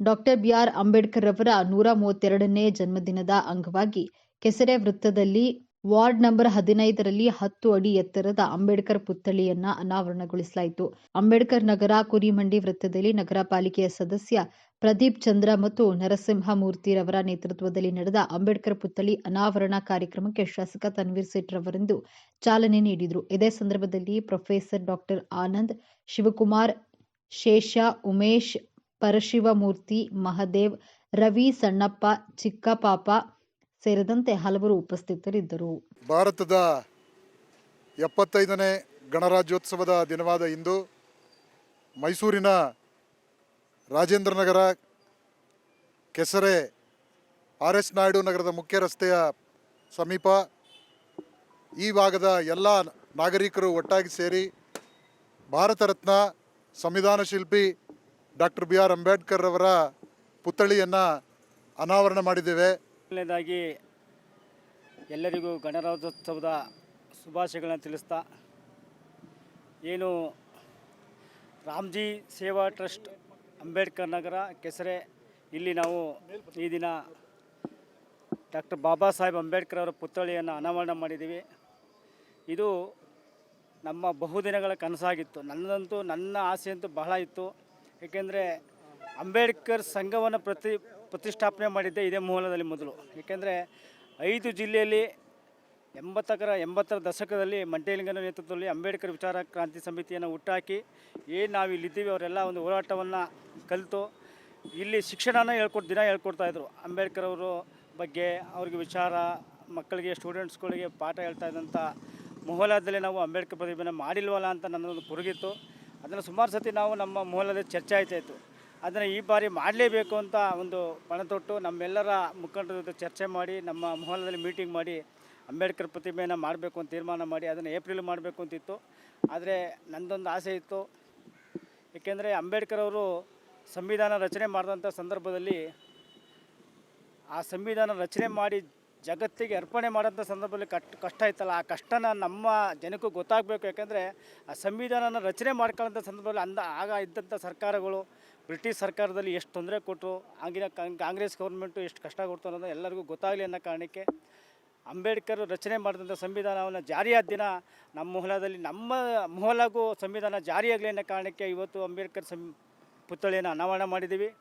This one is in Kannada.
ಡಾಕ್ಟರ್ ಬಿಆರ್ ಅಂಬೇಡ್ಕರ್ ರವರ ನೂರ ಮೂವತ್ತೆರಡನೇ ಜನ್ಮದಿನದ ಅಂಗವಾಗಿ ಕೆಸರೆ ವೃತ್ತದಲ್ಲಿ ವಾರ್ಡ್ ನಂಬರ್ ಹದಿನೈದರಲ್ಲಿ ಹತ್ತು ಅಡಿ ಎತ್ತರದ ಅಂಬೇಡ್ಕರ್ ಪುತ್ಥಳಿಯನ್ನ ಅನಾವರಣಗೊಳಿಸಲಾಯಿತು. ಅಂಬೇಡ್ಕರ್ ನಗರ ಕುರಿಮಂಡಿ ವೃತ್ತದಲ್ಲಿ ನಗರ ಪಾಲಿಕೆಯ ಸದಸ್ಯ ಪ್ರದೀಪ್ ಚಂದ್ರ ಮತ್ತು ನರಸಿಂಹ ಮೂರ್ತಿರವರ ನೇತೃತ್ವದಲ್ಲಿ ನಡೆದ ಅಂಬೇಡ್ಕರ್ ಪುತ್ಥಳಿ ಅನಾವರಣ ಕಾರ್ಯಕ್ರಮಕ್ಕೆ ಶಾಸಕ ತನ್ವೀರ್ ಸೇಠ್ ರವರಿಂದು ಚಾಲನೆ ನೀಡಿದರು. ಇದೇ ಸಂದರ್ಭದಲ್ಲಿ ಪ್ರೊಫೆಸರ್ ಡಾಕ್ಟರ್ ಆನಂದ್ ಶಿವಕುಮಾರ್ ಶೇಷ ಉಮೇಶ್ ಪರಶಿವಮೂರ್ತಿ, ಮಹದೇವ್, ರವಿ ಸಣ್ಣಪ್ಪ, ಚಿಕ್ಕಪಾಪ ಸೇರಿದಂತೆ ಹಲವರು ಉಪಸ್ಥಿತರಿದ್ದರು. ಭಾರತದ ಎಪ್ಪತ್ತೈದನೇ ಗಣರಾಜ್ಯೋತ್ಸವದ ದಿನವಾದ ಇಂದು ಮೈಸೂರಿನ ರಾಜೇಂದ್ರ ನಗರ ಕೆಸರೆ ಆರ್ ಎಸ್ ನಾಯ್ಡು ನಗರದ ಮುಖ್ಯ ರಸ್ತೆಯ ಸಮೀಪ ಈ ಭಾಗದ ಎಲ್ಲ ನಾಗರಿಕರು ಒಟ್ಟಾಗಿ ಸೇರಿ ಭಾರತ ರತ್ನ ಸಂವಿಧಾನ ಶಿಲ್ಪಿ ಡಾಕ್ಟರ್ ಬಿ ಆರ್ ಅಂಬೇಡ್ಕರ್ ಅವರ ಪುತ್ಥಳಿಯನ್ನು ಅನಾವರಣ ಮಾಡಿದ್ದೇವೆ. ಮೊದಲನೇದಾಗಿ ಎಲ್ಲರಿಗೂ ಗಣರಾಜ್ಯೋತ್ಸವದ ಶುಭಾಶಯಗಳನ್ನು ತಿಳಿಸ್ತಾ, ಏನು ರಾಮ್ಜಿ ಸೇವಾ ಟ್ರಸ್ಟ್ ಅಂಬೇಡ್ಕರ್ ನಗರ ಕೆಸರೆ, ಇಲ್ಲಿ ನಾವು ಈ ದಿನ ಡಾಕ್ಟರ್ ಬಾಬಾ ಸಾಹೇಬ್ ಅಂಬೇಡ್ಕರ್ ಅವರ ಪುತ್ಥಳಿಯನ್ನು ಅನಾವರಣ ಮಾಡಿದ್ದೀವಿ. ಇದು ನಮ್ಮ ಬಹುದಿನಗಳ ಕನಸಾಗಿತ್ತು. ನನ್ನದಂತೂ ನನ್ನ ಆಸೆ ಅಂತೂ ಬಹಳ ಇತ್ತು. ಏಕೆಂದರೆ ಅಂಬೇಡ್ಕರ್ ಸಂಘವನ್ನು ಪ್ರತಿ ಪ್ರತಿಷ್ಠಾಪನೆ ಮಾಡಿದ್ದೆ ಇದೇ ಮೂಲದಲ್ಲಿ ಮೊದಲು. ಏಕೆಂದರೆ ಐದು ಜಿಲ್ಲೆಯಲ್ಲಿ ಎಂಬತ್ತಕರ ಎಂಬತ್ತರ ದಶಕದಲ್ಲಿ ಮಂಟೇಲಿಂಗನ ನೇತೃತ್ವದಲ್ಲಿ ಅಂಬೇಡ್ಕರ್ ವಿಚಾರ ಕ್ರಾಂತಿ ಸಮಿತಿಯನ್ನು ಹುಟ್ಟಾಕಿ ಏನು ನಾವು ಇಲ್ಲಿದ್ದೀವಿ ಅವರೆಲ್ಲ ಒಂದು ಹೋರಾಟವನ್ನು ಕಲಿತು ಇಲ್ಲಿ ಶಿಕ್ಷಣನ ಹೇಳ್ಕೊಟ್ಟು ದಿನ ಹೇಳ್ಕೊಡ್ತಾಯಿದ್ರು ಅಂಬೇಡ್ಕರ್ ಅವರು ಬಗ್ಗೆ ಅವ್ರಿಗೆ ವಿಚಾರ, ಮಕ್ಕಳಿಗೆ, ಸ್ಟೂಡೆಂಟ್ಸ್ಗಳಿಗೆ ಪಾಠ ಹೇಳ್ತಾ ಇದ್ದಂಥ ಮೊಹಲಾದಲ್ಲಿ ನಾವು ಅಂಬೇಡ್ಕರ್ ಪ್ರತಿಭೆನ ಮಾಡಿಲ್ವಲ್ಲ ಅಂತ ನನ್ನೊಂದು ಕುರುಗಿತ್ತು. ಅದನ್ನು ಸುಮಾರು ಸತಿ ನಾವು ನಮ್ಮ ಮೂಲದಲ್ಲಿ ಚರ್ಚೆ ಆಯ್ತಾಯಿತ್ತು ಅದನ್ನು ಈ ಬಾರಿ ಮಾಡಲೇಬೇಕು ಅಂತ ಒಂದು ಪಣ ತೊಟ್ಟು ನಮ್ಮೆಲ್ಲರ ಮುಖಂಡರ ಜೊತೆ ಚರ್ಚೆ ಮಾಡಿ, ನಮ್ಮ ಮೊಹಲದಲ್ಲಿ ಮೀಟಿಂಗ್ ಮಾಡಿ, ಅಂಬೇಡ್ಕರ್ ಪ್ರತಿಮೆಯನ್ನು ಮಾಡಬೇಕು ಅಂತ ತೀರ್ಮಾನ ಮಾಡಿ, ಅದನ್ನು ಏಪ್ರಿಲ್ ಮಾಡಬೇಕು ಅಂತಿತ್ತು ಆದರೆ ನಂದೊಂದು ಆಸೆ ಇತ್ತು. ಏಕೆಂದರೆ ಅಂಬೇಡ್ಕರ್ ಅವರು ಸಂವಿಧಾನ ರಚನೆ ಮಾಡಿದಂಥ ಸಂದರ್ಭದಲ್ಲಿ ಆ ಸಂವಿಧಾನ ರಚನೆ ಮಾಡಿ ಜಗತ್ತಿಗೆ ಅರ್ಪಣೆ ಮಾಡೋಂಥ ಸಂದರ್ಭದಲ್ಲಿ ಕಟ್, ಕಷ್ಟ ಇತ್ತಲ್ಲ, ಆ ಕಷ್ಟನ ನಮ್ಮ ಜನಕ್ಕೂ ಗೊತ್ತಾಗಬೇಕು. ಯಾಕೆಂದರೆ ಆ ಸಂವಿಧಾನನ ರಚನೆ ಮಾಡ್ಕೊಳ್ಳೋಂಥ ಸಂದರ್ಭದಲ್ಲಿ ಅಂದ, ಆಗ ಇದ್ದಂಥ ಸರ್ಕಾರಗಳು, ಬ್ರಿಟಿಷ್ ಸರ್ಕಾರದಲ್ಲಿ ಎಷ್ಟು ತೊಂದರೆ ಕೊಟ್ಟರು, ಆಗಿನ ಕಾಂಗ್- ಕಾಂಗ್ರೆಸ್ ಗೌರ್ಮೆಂಟು ಎಷ್ಟು ಕಷ್ಟ ಕೊಡ್ತು ಅನ್ನೋದು ಎಲ್ಲರಿಗೂ ಗೊತ್ತಾಗಲಿ ಅನ್ನೋ ಕಾರಣಕ್ಕೆ ಅಂಬೇಡ್ಕರ್ ರಚನೆ ಮಾಡಿದಂಥ ಸಂವಿಧಾನವನ್ನು ಜಾರಿಯಾದ ದಿನ ನಮ್ಮ ಮೊಹಲಾದಲ್ಲಿ, ನಮ್ಮ ಮೊಹಲಾಗೂ ಸಂವಿಧಾನ ಜಾರಿಯಾಗಲಿ ಅನ್ನೋ ಕಾರಣಕ್ಕೆ ಇವತ್ತು ಅಂಬೇಡ್ಕರ್ ಸಂ, ಪುತ್ಥಳಿಯನ್ನು ಅನಾವರಣ ಮಾಡಿದ್ದೀವಿ.